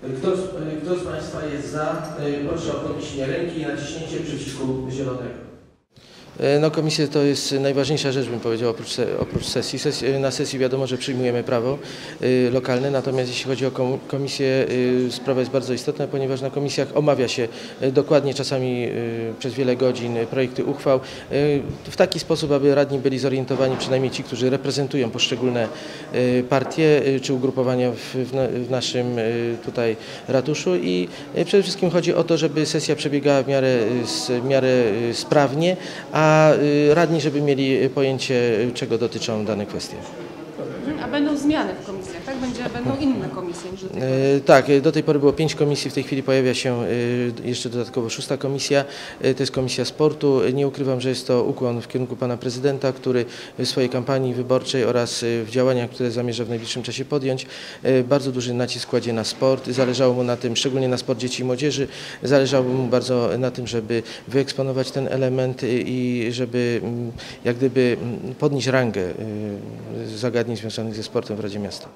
Kto z, kto z Państwa jest za? Proszę o podniesienie ręki i naciśnięcie przycisku zielonego. E, No komisje to jest najważniejsza rzecz, bym powiedział, oprócz, oprócz sesji. Na sesji wiadomo, że przyjmujemy prawo y, lokalne, natomiast jeśli chodzi o kom- komisję, y, sprawa jest bardzo istotna, ponieważ na komisjach omawia się dokładnie czasami przez wiele godzin projekty uchwał w taki sposób, aby radni byli zorientowani, przynajmniej ci, którzy reprezentują poszczególne partie czy ugrupowania w, w, na, w naszym tutaj ratuszu i przede wszystkim chodzi o to, żeby sesja przebiegała w miarę, w miarę sprawnie, a y, radni, żeby mieli pojęcie, czego dotyczą dane kwestie. A będą zmiany w komisjach, tak? Będzie, będą inne komisje niż do tej pory. E, Tak, e, do tej pory było pięć komisji, w tej chwili pojawia się e, jeszcze dodatkowo szósta komisja, to jest komisja sportu. Nie ukrywam, że jest to ukłon w kierunku pana prezydenta, który w swojej kampanii wyborczej oraz w działaniach, które zamierza w najbliższym czasie podjąć, bardzo duży nacisk kładzie na sport. Zależało mu na tym, szczególnie na sport dzieci i młodzieży, zależało mu bardzo na tym, żeby wyeksponować ten element i żeby mm, jak gdyby mm, podnieść rangę zagadnień związanych ze sportem w Radzie Miasta.